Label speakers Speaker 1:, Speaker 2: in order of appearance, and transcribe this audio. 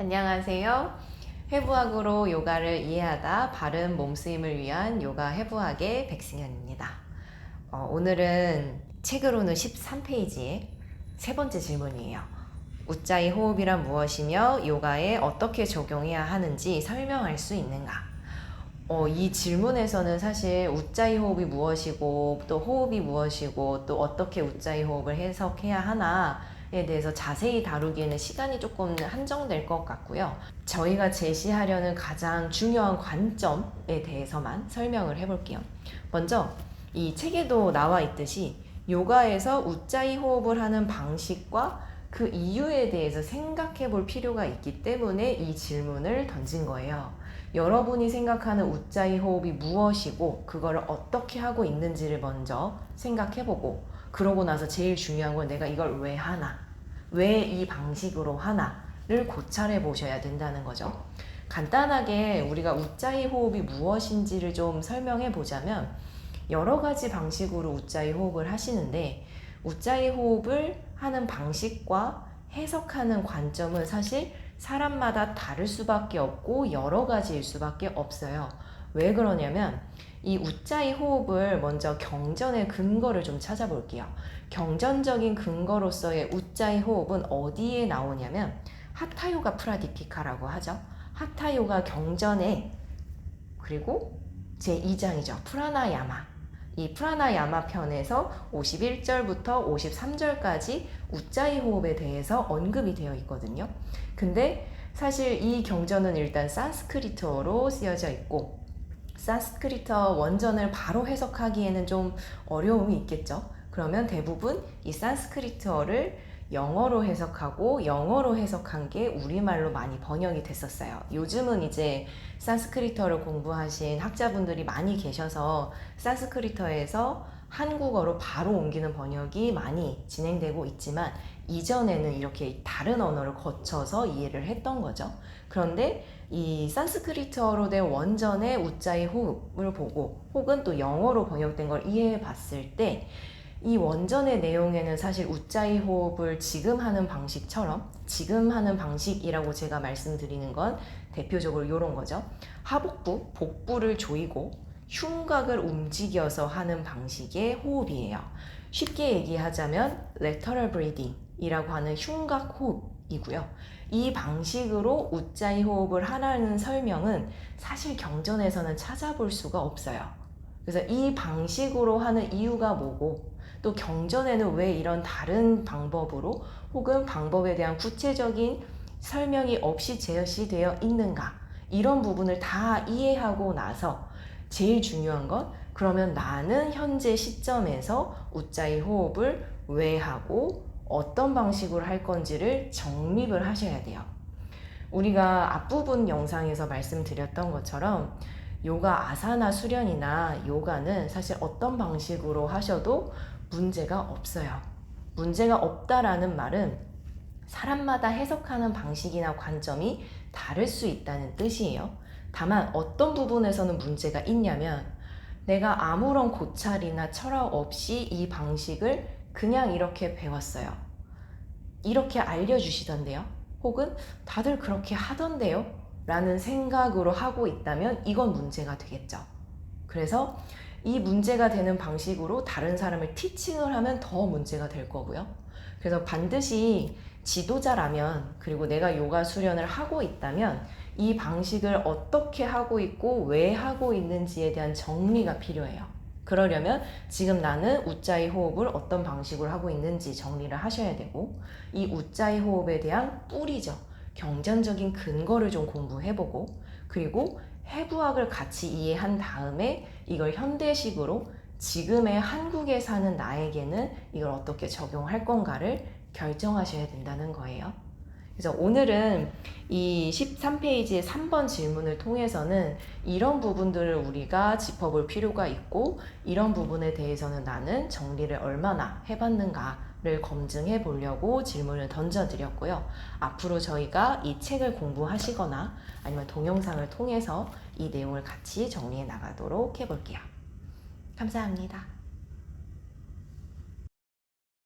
Speaker 1: 안녕하세요. 해부학으로 요가를 이해하다 바른 몸 쓰임을 위한 요가 해부학의 백승현입니다. 어, 오늘은 책으로는 13페이지의 세 번째 질문이에요. 우짜이 호흡이란 무엇이며 요가에 어떻게 적용해야 하는지 설명할 수 있는가? 어, 이 질문에서는 사실 우짜이 호흡이 무엇이고 또 호흡이 무엇이고 또 어떻게 우짜이 호흡을 해석해야 하나 에 대해서 자세히 다루기에는 시간이 조금 한정될 것 같고요. 저희가 제시하려는 가장 중요한 관점에 대해서만 설명을 해볼게요. 먼저 이 책에도 나와 있듯이 요가에서 우짜이 호흡을 하는 방식과 그 이유에 대해서 생각해 볼 필요가 있기 때문에 이 질문을 던진 거예요. 여러분이 생각하는 우짜이 호흡이 무엇이고 그거를 어떻게 하고 있는지를 먼저 생각해 보고 그러고 나서 제일 중요한 건 내가 이걸 왜 하나 왜 이 방식으로 하나를 고찰해 보셔야 된다는 거죠. 간단하게 우리가 우짜이 호흡이 무엇인지를 좀 설명해 보자면 여러 가지 방식으로 우짜이 호흡을 하시는데 우짜이 호흡을 하는 방식과 해석하는 관점은 사실 사람마다 다를 수밖에 없고 여러 가지일 수밖에 없어요. 왜 그러냐면 이 우짜이 호흡을 먼저 경전의 근거를 좀 찾아볼게요. 경전적인 근거로서의 우짜이 호흡은 어디에 나오냐면 하타요가 프라디피카라고 하죠. 하타요가 경전에 그리고 제 2장이죠. 프라나야마. 이 프라나야마 편에서 51절부터 53절까지 우짜이 호흡에 대해서 언급이 되어 있거든요. 근데 사실 이 경전은 일단 산스크리트어로 쓰여져 있고 산스크리트어 원전을 바로 해석하기에는 좀 어려움이 있겠죠. 그러면 대부분 이 산스크리트어를 영어로 해석하고 영어로 해석한 게 우리말로 많이 번역이 됐었어요. 요즘은 이제 산스크리트어를 공부하신 학자분들이 많이 계셔서 산스크리트어에서 한국어로 바로 옮기는 번역이 많이 진행되고 있지만 이전에는 이렇게 다른 언어를 거쳐서 이해를 했던 거죠. 그런데 이 산스크리트어로 된 원전의 우짜이 호흡을 보고 혹은 또 영어로 번역된 걸 이해해 봤을 때 이 원전의 내용에는 사실 우짜이 호흡을 지금 하는 방식처럼 지금 하는 방식이라고 제가 말씀드리는 건 대표적으로 이런 거죠. 하복부, 복부를 조이고 흉곽을 움직여서 하는 방식의 호흡이에요. 쉽게 얘기하자면 lateral breathing이라고 하는 흉곽 호흡이고요. 이 방식으로 우짜이 호흡을 하라는 설명은 사실 경전에서는 찾아볼 수가 없어요. 그래서 이 방식으로 하는 이유가 뭐고 또 경전에는 왜 이런 다른 방법으로 혹은 방법에 대한 구체적인 설명이 없이 제시되어 있는가 이런 부분을 다 이해하고 나서 제일 중요한 건 그러면 나는 현재 시점에서 우짜이 호흡을 왜 하고 어떤 방식으로 할 건지를 정립을 하셔야 돼요. 우리가 앞부분 영상에서 말씀드렸던 것처럼 요가 아사나 수련이나 요가는 사실 어떤 방식으로 하셔도 문제가 없어요. 문제가 없다라는 말은 사람마다 해석하는 방식이나 관점이 다를 수 있다는 뜻이에요. 다만 어떤 부분에서는 문제가 있냐면 내가 아무런 고찰이나 철학 없이 이 방식을 그냥 이렇게 배웠어요. 이렇게 알려주시던데요. 혹은 다들 그렇게 하던데요. 라는 생각으로 하고 있다면 이건 문제가 되겠죠. 그래서 이 문제가 되는 방식으로 다른 사람을 티칭을 하면 더 문제가 될 거고요. 그래서 반드시 지도자라면 그리고 내가 요가 수련을 하고 있다면 이 방식을 어떻게 하고 있고 왜 하고 있는지에 대한 정리가 필요해요. 그러려면 지금 나는 우짜이 호흡을 어떤 방식으로 하고 있는지 정리를 하셔야 되고 이 우짜이 호흡에 대한 뿌리죠. 경전적인 근거를 좀 공부해보고 그리고 해부학을 같이 이해한 다음에 이걸 현대식으로 지금의 한국에 사는 나에게는 이걸 어떻게 적용할 건가를 결정하셔야 된다는 거예요. 그래서 오늘은 이 13페이지의 3번 질문을 통해서는 이런 부분들을 우리가 짚어볼 필요가 있고 이런 부분에 대해서는 나는 정리를 얼마나 해봤는가를 검증해 보려고 질문을 던져드렸고요. 앞으로 저희가 이 책을 공부하시거나 아니면 동영상을 통해서 이 내용을 같이 정리해 나가도록 해볼게요. 감사합니다.